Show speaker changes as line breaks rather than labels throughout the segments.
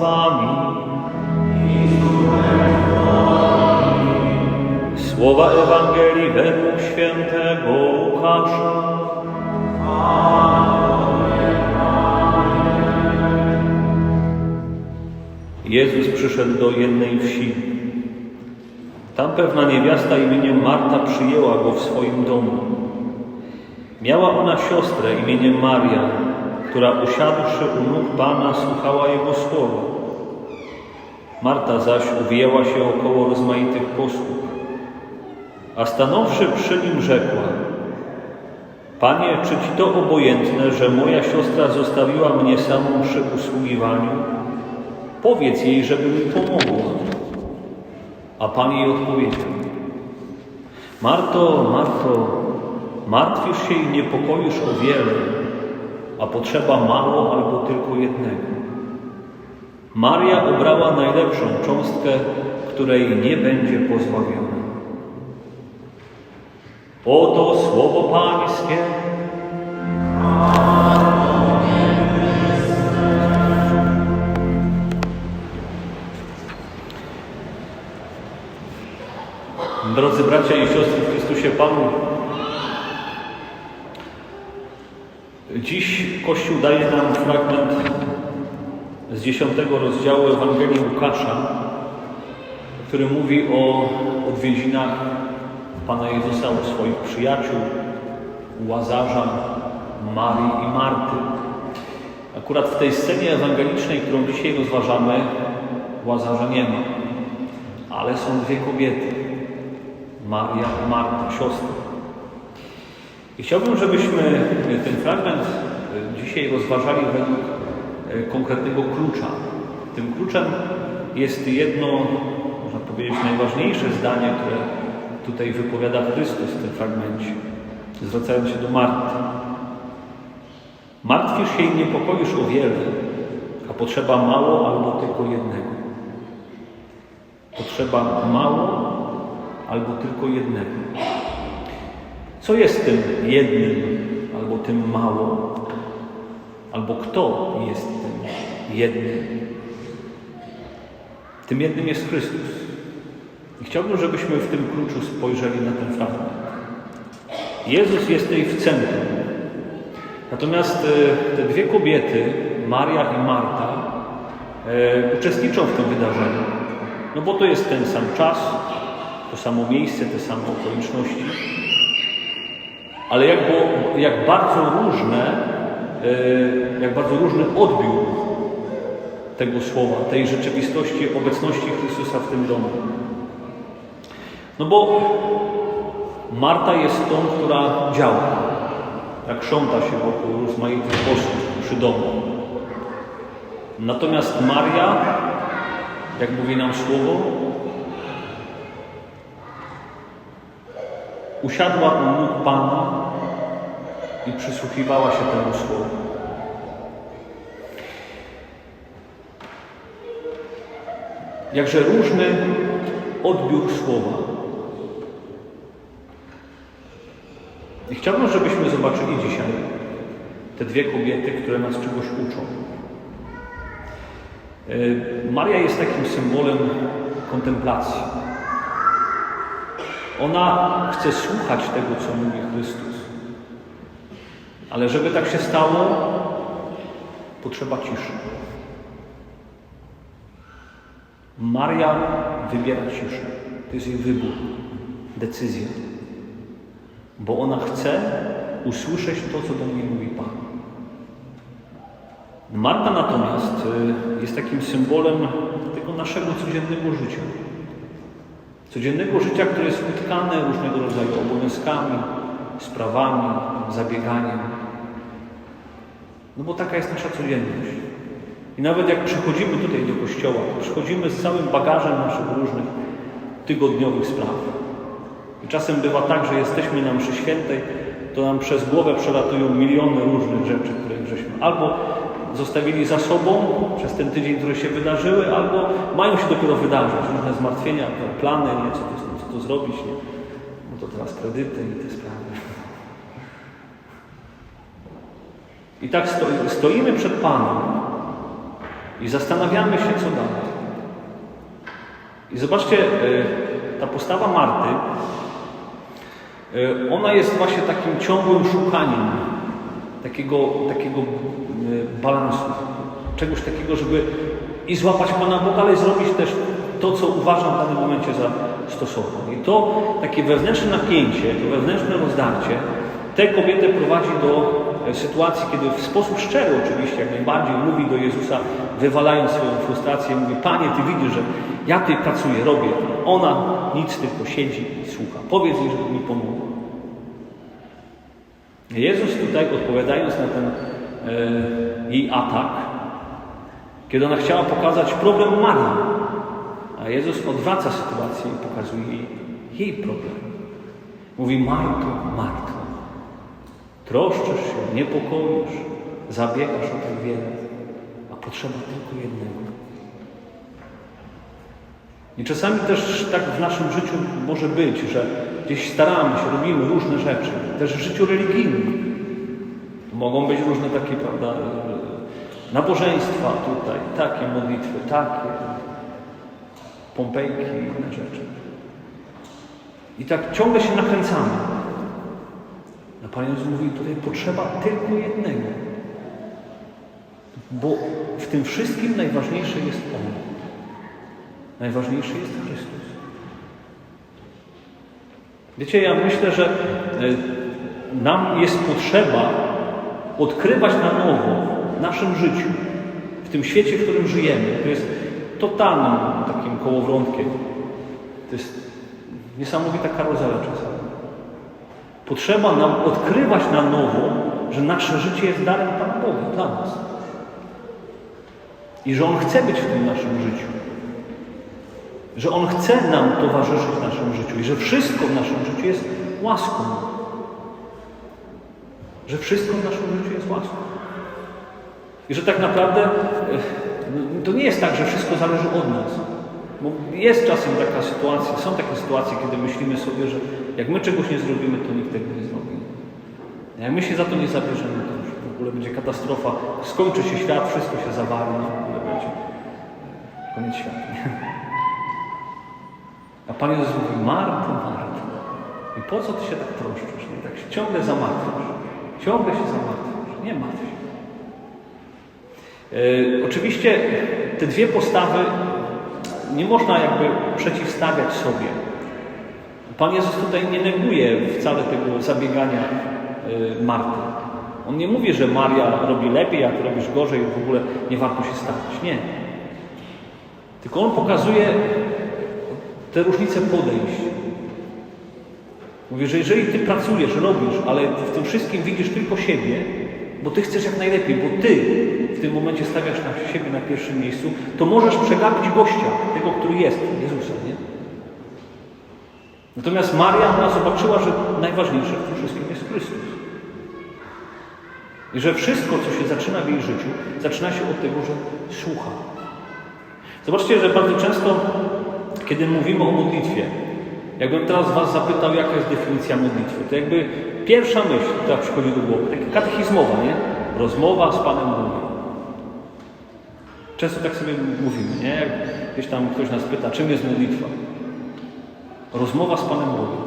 wami. Słowa Ewangelii według świętego Łukasza. Jezus przyszedł do jednej wsi. Tam pewna niewiasta imieniem Marta przyjęła go w swoim domu. Miała ona siostrę imieniem Maria, która usiadłszy u nóg Pana słuchała Jego słowa. Marta zaś uwijała się około rozmaitych posług, a stanąwszy przy nim rzekła Panie, czy Ci to obojętne, że moja siostra zostawiła mnie samą przy usługiwaniu? Powiedz jej, żeby mi pomogła. A Pan jej odpowiedział Marto, Marto, martwisz się i niepokoisz o wiele, a potrzeba mało albo tylko jednego. Maria obrała najlepszą cząstkę, której nie będzie pozbawiona. Oto słowo Pańskie. Drodzy bracia i siostry w Chrystusie Panu, dziś Kościół daje nam fragment z dziesiątego rozdziału Ewangelii Łukasza, który mówi o odwiedzinach Pana Jezusa u swoich przyjaciół, Łazarza, Marii i Marty. Akurat w tej scenie ewangelicznej, którą dzisiaj rozważamy, Łazarza nie ma, ale są dwie kobiety, Maria i Marta, siostry. I chciałbym, żebyśmy ten fragment dzisiaj rozważali według konkretnego klucza. Tym kluczem jest jedno, można powiedzieć, najważniejsze zdanie, które tutaj wypowiada Chrystus w tym fragmencie, zwracając się do Marty. Martwisz się i niepokoisz o wiele, a potrzeba mało albo tylko jednego. Potrzeba mało albo tylko jednego. Co jest tym jednym albo tym mało? Albo kto jest tym jednym? Tym jednym jest Chrystus. I chciałbym, żebyśmy w tym kluczu spojrzeli na ten fragment. Jezus jest tutaj w centrum. Natomiast te dwie kobiety, Maria i Marta, e, uczestniczą w tym wydarzeniu. No bo to jest ten sam czas, to samo miejsce, te same okoliczności. Ale jak, jak bardzo różne, e, jak bardzo różny odbiór tego słowa, tej rzeczywistości, obecności Chrystusa w tym domu. No bo Marta jest tą, która działa, jak krząta się wokół rozmaitych posłów przy domu. Natomiast Maria, jak mówi nam słowo, usiadła u nóg Pana i przysłuchiwała się temu słowu. Jakże różny odbiór słowa. I chciałbym, żebyśmy zobaczyli dzisiaj te dwie kobiety, które nas czegoś uczą. Maria jest takim symbolem kontemplacji. Ona chce słuchać tego, co mówi Chrystus. Ale żeby tak się stało, potrzeba ciszy. Maria wybiera ciszę. To jest jej wybór, decyzja. Bo ona chce usłyszeć to, co do niej mówi Pan. Marta natomiast jest takim symbolem tego naszego codziennego życia. Codziennego życia, które jest utkane różnego rodzaju obowiązkami, sprawami, zabieganiem. No bo taka jest nasza codzienność. I nawet jak przychodzimy tutaj do kościoła, to przychodzimy z całym bagażem naszych różnych tygodniowych spraw. I czasem bywa tak, że jesteśmy na mszy świętej, to nam przez głowę przelatują miliony różnych rzeczy, które żeśmy albo zostawili za sobą przez ten tydzień, które się wydarzyły, albo mają się dopiero wydarzyć. Różne zmartwienia, plany, nie, co, to, co to zrobić, nie? No to teraz kredyty i te sprawy. I tak sto, stoimy przed Panem I zastanawiamy się, co dalej. I zobaczcie, e, ta postawa Marty, e, ona jest właśnie takim ciągłym szukaniem takiego, takiego e, balansu, czegoś takiego, żeby i złapać Pana Boga, ale zrobić też to, co uważam w danym momencie za stosowne. I to takie wewnętrzne napięcie, to wewnętrzne rozdarcie, tę kobietę prowadzi do sytuacji, kiedy w sposób szczery oczywiście, jak najbardziej mówi do Jezusa, wywalając swoją frustrację, mówi, Panie, Ty widzisz, że ja tutaj pracuję, robię. Ona nic, tylko siedzi i słucha. Powiedz jej, żeby mi pomogła. Jezus tutaj odpowiadając na ten e, jej atak, kiedy ona chciała pokazać problem Marii, a Jezus odwraca sytuację i pokazuje jej jej problem. Mówi, Marto, Marto, troszczysz się, niepokoisz, zabiegasz o tak wiele, a potrzeba tylko jednego. I czasami też tak w naszym życiu może być, że gdzieś staramy się, robimy różne rzeczy, też w życiu religijnym. Mogą być różne takie, prawda, nabożeństwa tutaj, takie modlitwy, takie pompejki inne rzeczy. I tak ciągle się nakręcamy. Pan Jezus mówi, tutaj potrzeba tylko jednego. Bo w tym wszystkim najważniejszy jest On. Najważniejszy jest Chrystus. Wiecie, ja myślę, że e, nam jest potrzeba odkrywać na nowo w naszym życiu, w tym świecie, w którym żyjemy. To jest totalnym takim kołowrątkiem. To jest niesamowita karuzela czasami. Potrzeba nam odkrywać na nowo, że nasze życie jest darem Pana Boga dla nas. I że On chce być w tym naszym życiu. Że On chce nam towarzyszyć w naszym życiu i że wszystko w naszym życiu jest łaską. Że wszystko w naszym życiu jest łaską. I że tak naprawdę to nie jest tak, że wszystko zależy od nas. Bo jest czasem taka sytuacja, są takie sytuacje, kiedy myślimy sobie, że jak my czegoś nie zrobimy, to nikt tego nie zrobi. Jak my się za to nie zabierzemy, to już w ogóle będzie katastrofa. Skończy się świat, wszystko się zawali, no, w ogóle będzie koniec świata. A Pan Jezus mówi, Marto, Marto. I po co Ty się tak troszczysz? Nie? Tak się ciągle zamartwiasz. Ciągle się zamartwiasz. Nie martw się. E, oczywiście te dwie postawy nie można jakby przeciwstawiać sobie. Pan Jezus tutaj nie neguje wcale tego zabiegania e, Marty. On nie mówi, że Maria robi lepiej, a ty robisz gorzej, w ogóle nie warto się stawiać. Nie. Tylko on pokazuje te różnice podejść. Mówi, że jeżeli ty pracujesz, robisz, ale w tym wszystkim widzisz tylko siebie, bo ty chcesz jak najlepiej, bo ty w tym momencie stawiasz na siebie na pierwszym miejscu, to możesz przegapić gościa, tego, który jest, Jezusa, nie? Natomiast Maria, ona zobaczyła, że najważniejsze w tym wszystkim jest Chrystus. I że wszystko, co się zaczyna w jej życiu, zaczyna się od tego, że słucha. Zobaczcie, że bardzo często, kiedy mówimy o modlitwie, jakbym teraz Was zapytał, jaka jest definicja modlitwy, to jakby pierwsza myśl, która przychodzi do głowy, taka katechizmowa, nie? Rozmowa z Panem Bogiem. Często tak sobie mówimy, nie? Jak gdzieś tam ktoś nas pyta, czym jest modlitwa? Rozmowa z Panem Bogiem.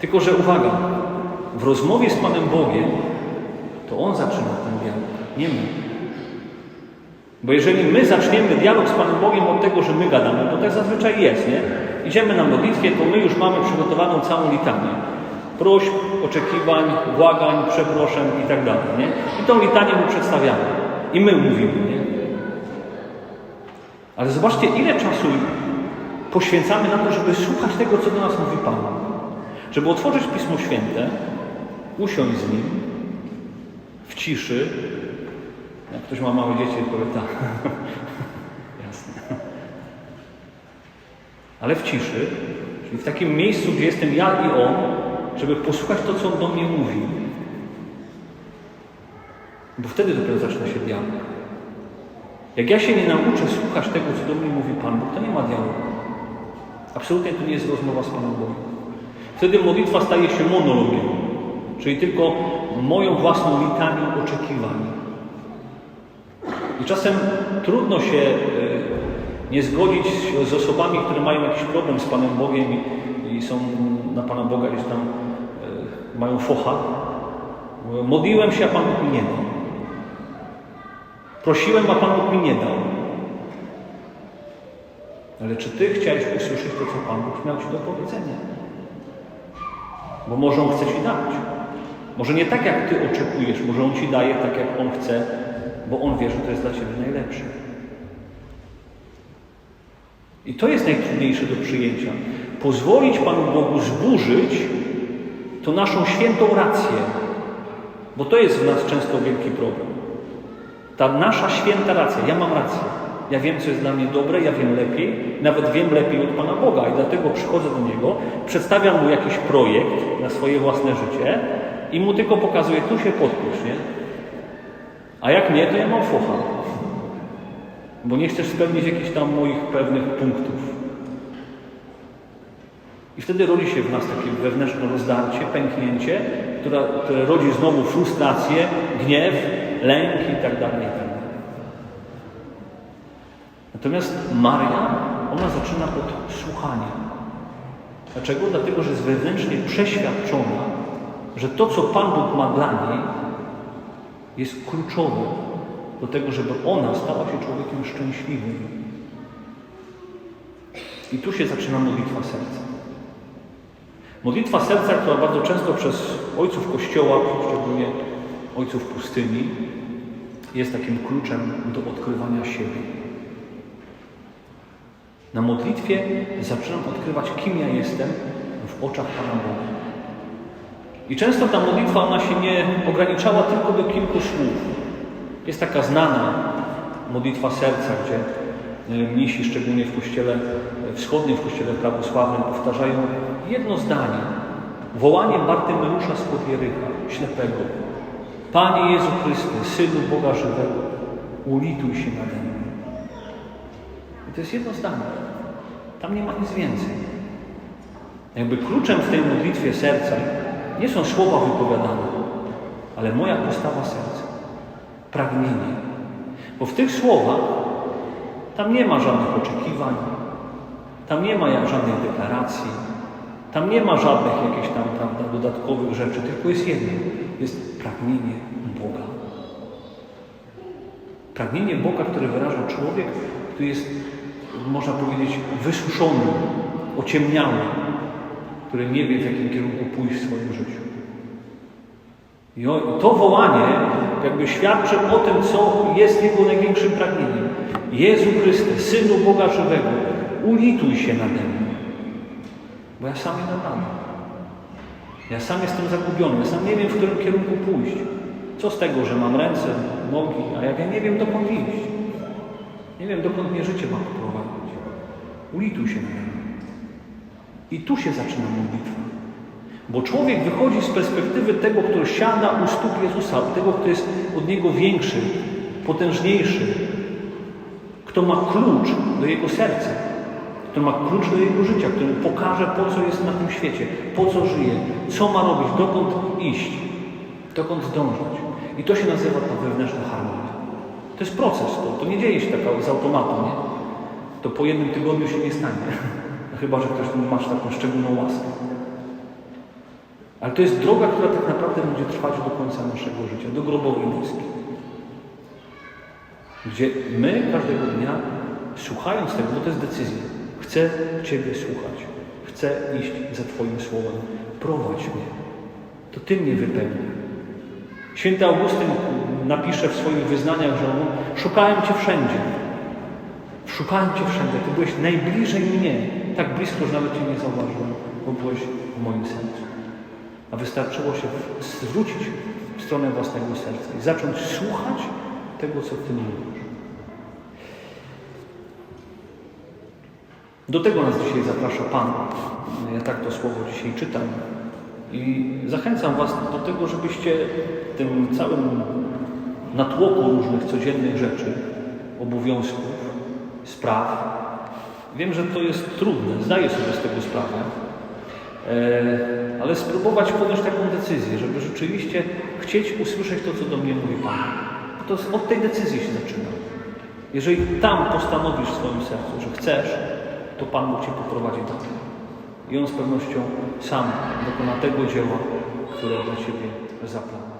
Tylko, że uwaga, w rozmowie z Panem Bogiem to On zaczyna ten dialog, nie my. Bo jeżeli my zaczniemy dialog z Panem Bogiem od tego, że my gadamy, to tak zazwyczaj jest, nie? Idziemy na modlitwie, to my już mamy przygotowaną całą litanię. Prośb, oczekiwań, błagań, przeproszeń i tak dalej, nie? I tą litanię mu przedstawiamy. I my mówimy, nie? Ale zobaczcie, ile czasu poświęcamy na to, żeby słuchać tego, co do nas mówi Pan. Żeby otworzyć Pismo Święte, usiąść z Nim w ciszy. Jak ktoś ma małe dzieci, powie tak. Ale w ciszy, czyli w takim miejscu, gdzie jestem ja i On, żeby posłuchać to, co On do mnie mówi. Bo wtedy dopiero zaczyna się dialog. Jak ja się nie nauczę słuchać tego, co do mnie mówi Pan Bóg, to nie ma dialogu. Absolutnie to nie jest rozmowa z Panem Bogiem. Wtedy modlitwa staje się monologiem, czyli tylko moją własną litanią oczekiwań. I czasem trudno się e, nie zgodzić z osobami, które mają jakiś problem z Panem Bogiem i, i są na Pana Boga gdzieś tam e, mają focha. Modliłem się, a Pan Bóg mi nie dał. Prosiłem, a Pan Bóg mi nie dał. Ale czy Ty chciałeś usłyszeć to, co Pan Bóg miał Ci do powiedzenia? Bo może On chce Ci dać. Może nie tak, jak Ty oczekujesz, może On Ci daje tak, jak On chce, bo On wie, że to jest dla Ciebie najlepsze. I to jest najtrudniejsze do przyjęcia. Pozwolić Panu Bogu zburzyć to naszą świętą rację, bo to jest w nas często wielki problem. Ta nasza święta racja, ja mam rację. Ja wiem, co jest dla mnie dobre, ja wiem lepiej, nawet wiem lepiej od Pana Boga i dlatego przychodzę do Niego, przedstawiam Mu jakiś projekt na swoje własne życie i Mu tylko pokazuję, tu się podpisz, nie? A jak nie, to ja mam focha. Bo nie chcesz spełnić jakichś tam moich pewnych punktów. I wtedy rodzi się w nas takie wewnętrzne rozdarcie, pęknięcie, która, które rodzi znowu frustrację, gniew, lęk tak i tak dalej. Natomiast Maria, ona zaczyna od słuchania. Dlaczego? Dlatego, że jest wewnętrznie przeświadczona, że to, co Pan Bóg ma dla niej, jest kluczowe do tego, żeby ona stała się człowiekiem szczęśliwym. I tu się zaczyna modlitwa serca. Modlitwa serca, która bardzo często przez ojców Kościoła, szczególnie ojców pustyni, jest takim kluczem do odkrywania siebie. Na modlitwie zaczynam odkrywać, kim ja jestem w oczach Pana Boga. I często ta modlitwa, ona się nie ograniczała tylko do kilku słów. Jest taka znana modlitwa serca, gdzie mnisi, szczególnie w kościele wschodnim, w kościele prawosławnym, powtarzają jedno zdanie. Wołanie Bartymeusza z Podjerycha, ślepego. Panie Jezu Chryste, Synu Boga żywego, ulituj się nade mną. I to jest jedno zdanie. Tam nie ma nic więcej. Jakby kluczem w tej modlitwie serca nie są słowa wypowiadane, ale moja postawa serca, pragnienie. Bo w tych słowach tam nie ma żadnych oczekiwań, tam nie ma żadnych deklaracji, tam nie ma żadnych jakichś tam prawda, dodatkowych rzeczy, tylko jest jedno. Jest pragnienie Boga. Pragnienie Boga, które wyraża człowiek, który jest, można powiedzieć, wysuszony, ociemniały, który nie wie, w jakim kierunku pójść w swoim życiu. I to wołanie jakby świadczy o tym, co jest jego największym pragnieniem. Jezu Chryste, Synu Boga żywego, ulituj się nade mną. Bo ja sam nie. Ja sam jestem zagubiony, ja sam nie wiem, w którym kierunku pójść. Co z tego, że mam ręce, nogi, a jak ja nie wiem, dokąd iść? Nie wiem, dokąd mnie życie ma poprowadzić. Ulituj się nade mną. I tu się zaczyna modlitwa. Bo człowiek wychodzi z perspektywy tego, który siada u stóp Jezusa, tego, kto jest od niego większy, potężniejszy, kto ma klucz do jego serca, kto ma klucz do jego życia, który pokaże, po co jest na tym świecie, po co żyje, co ma robić, dokąd iść, dokąd dążyć. I to się nazywa ta wewnętrzna harmonia. To jest proces, to, to nie dzieje się tak z automatu, nie? To po jednym tygodniu się nie stanie. Chyba, że ktoś masz taką szczególną łaskę. Ale to jest droga, która tak naprawdę będzie trwać do końca naszego życia, do grobowej deski. Gdzie my każdego dnia, słuchając tego, bo to jest decyzja, chcę Ciebie słuchać, chcę iść za Twoim słowem, prowadź mnie. To Ty mnie wypełni. Święty Augustyn napisze w swoich wyznaniach, że on, szukałem Cię wszędzie. Szukałem Cię wszędzie. Ty byłeś najbliżej mnie. Tak blisko, że nawet Cię nie zauważyłem, bo byłeś w moim sercu. A wystarczyło się zwrócić w stronę własnego serca i zacząć słuchać tego, co Ty mówisz. Do tego nas dzisiaj zaprasza Pan. Ja tak to słowo dzisiaj czytam. I zachęcam Was do tego, żebyście tym całym natłoku różnych codziennych rzeczy, obowiązków, spraw, wiem, że to jest trudne, zdaję sobie z tego sprawę, ale spróbować podjąć taką decyzję, żeby rzeczywiście chcieć usłyszeć to, co do mnie mówi Pan. To od tej decyzji się zaczyna. Jeżeli tam postanowisz w swoim sercu, że chcesz, to Pan Bóg Cię poprowadzi tam. I On z pewnością sam dokona tego dzieła, które dla Ciebie zaplanował.